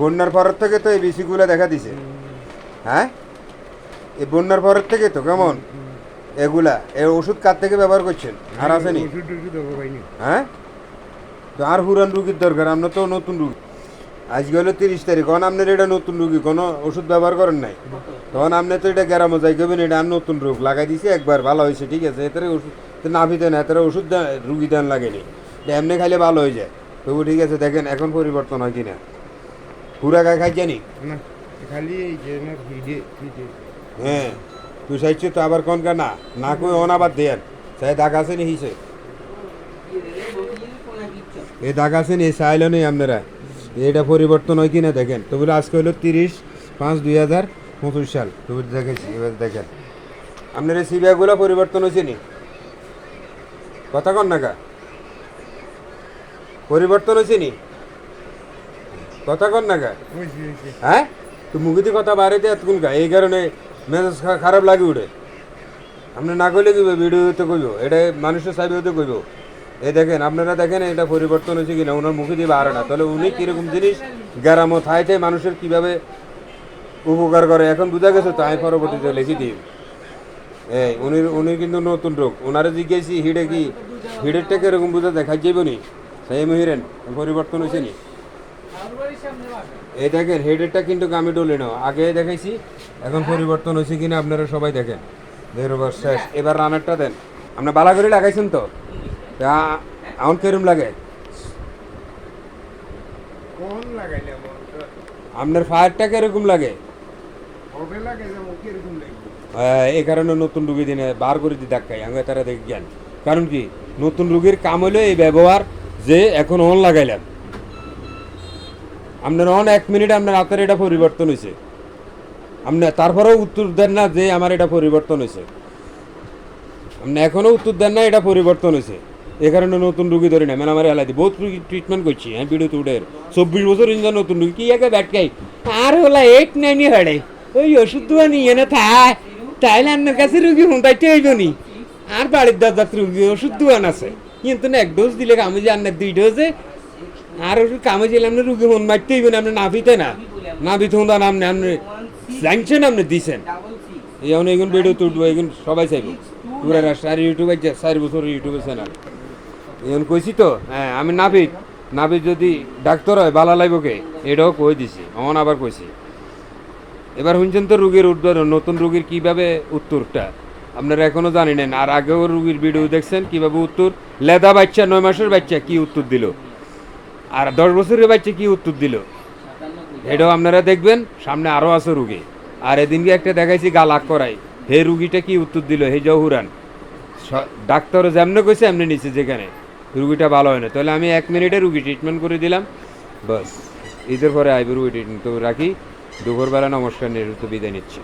বন্যার পরের থেকে তো এই বিসিগুলো দেখা দিছে। হ্যাঁ? এই বন্যার পরের থেকে তো কেমন? এগুলা এই ওষুধ কার থেকে ব্যবহার করছেন? আর আসেনি হ্যাঁ? তো আর হুরান রুগীর দরকার আমরা তো নতুন রুগী। আজকে হলো তিরিশ তারিখ তখন আপনার এটা নতুন রুগী কোনো ওষুধ ব্যবহার করেন নাই? তখন আপনি তো এটা গ্যারামো যাই করবেন এটা আর নতুন রোগ লাগাই দিছে একবার ভালো হয়েছে ঠিক আছে? এতে ওষুধ তো নাভিতে না এতে ওষুধ রুগী দেন লাগেনি এটা এমনি খাইলে ভালো হয়ে যায়। তবু ঠিক আছে দেখেন এখন পরিবর্তন হয় কিনা। পুরা গায়ে খাই জানি না খালি এই যে না হিডে হিডে হ্যাঁ তুই চাইছো তো আবার কোন না? না কই অন আবার দেন চাই দাগ আছে নি হিসে? এই দাগ আছে নি চাইলো নেই আপনারা। এটা পরিবর্তন হয় কিনা দেখেন। তবু আজকে হলো তিরিশ পাঁচ দুই হাজার পঁচিশ সাল। তবু দেখেছি এবার দেখেন। আপনার এই সিবিআইগুলো পরিবর্তন হয়েছে নি? কথা কন নাকা পরিবর্তন হয়েছে নি? কথা কন না হয়েছে হ্যাঁ? তো মুগিতে কথা বাড়িতে এতক্ষণ কা এই কারণে মেজাজ খারাপ লাগে উঠে। আপনি না কইলে কি ভিডিওতে কইব। এটা মানুষের সাইবেতে কইব। এই দেখেন আপনারা দেখেন এটা পরিবর্তন হয়েছে কিনা ওনার মুখে দিয়ে বাড়ে না। তাহলে উনি কীরকম জিনিস গ্রামও থাইতে মানুষের কীভাবে উপকার করে? এখন বুঝা গেছে তো আমি পরবর্তীতে লিখি দিই। এই উনি উনি কিন্তু নতুন রোগ। ওনারে জিজ্ঞেসি হিডে কি হিডেরটা কীরকম বুঝা দেখা যাইব নি? সেই মহিরেন পরিবর্তন হয়েছে নি? এই দেখেন হেডেরটা কিন্তু আমি ডলে নাও আগে দেখাইছি এখন পরিবর্তন হয়েছে কিনা আপনারা সবাই দেখেন। শেষ। এবার রানারটা দেন। আপনার বালা করে লাগাইছেন তো? তা এখন কেরম লাগে? আপনার ফায়ারটা কীরকম লাগে? আহ, এই কারণে নতুন রুগী দিনে বার করে দেখাই আমি তারা দেখ কারণ কি? নতুন রুগীর কাম হলো এই ব্যবহার যে এখন অন লাগাইলাম আপনার অন এক মিনিটে আপনার হাতের এটা পরিবর্তন হয়েছে আপনি তারপরেও উত্তর দেন না যে আমার এটা পরিবর্তন হয়েছে আপনি এখনও উত্তর দেন না এটা পরিবর্তন হয়েছে এ কারণে নতুন রুগী ধরে নেই। মানে আমার এলাদি বহুত ট্রিটমেন্ট করছি। হ্যাঁ বিড়ু তুডের চব্বিশ বছর ইঞ্জার নতুন রুগী। কি একে ব্যাটকাই আর হলা এইট নাইনি হাড়ে ওই ওষুধ দোয়া নিয়ে না থাই তাইলে আপনার কাছে রুগী হুঁটাইতে হইব নি। আর বাড়ির দাদাত রুগী, ওষুধ দোয়ান আছে। কিন্তু না, এক ডোজ দিলে আমি যে আপনার দুই ডোজে আর ওষুধ কামে দিলে আপনি রুগী হুন মারতে হইব না, আপনি নাভিতে না। নাভিতে হুন আপনি আপনি জানছেন আপনি দিছেন। এখন এগুন ভিডিও তুলবো, এগুন সবাই চাইব। পুরা আর ইউটিউবে চার বছর ইউটিউবের চ্যানেল এখন কইছি তো হ্যাঁ আমি নাবিদ নাবিদ যদি ডাক্তার হয়, বালা লাইবকে এটাও কই দিছি, অমন আবার কইছি। এবার শুনছেন তো রুগীর উদ্বোধন নতুন রুগীর কীভাবে উত্তরটা? আপনারা এখনও জানি নেন, আর আগেও রুগীর ভিডিও দেখছেন, কীভাবে উত্তর? লেদা বাচ্চা, নয় মাসের বাচ্চা কি উত্তর দিল? আর দশ বছরের বাচ্চা কি উত্তর দিল? এটাও আপনারা দেখবেন, সামনে আরও আছে রুগী। আর এদিনকে একটা দেখাইছি গা গালাক করাই। হে রুগীটা কি উত্তর দিল? হে জহুরান। ডাক্তার যেমনি কইছে, এমনি নিচে যেখানে। রুগীটা ভালো হয় না। তাহলে আমি এক মিনিটে রুগী ট্রিটমেন্ট করে দিলাম। বাস। ঈদের পরে আইব রুগী ট্রিটমেন্ট তো রাখি। দুপুরবেলা নমস্কার নিয়ে বিদায় নিচ্ছি।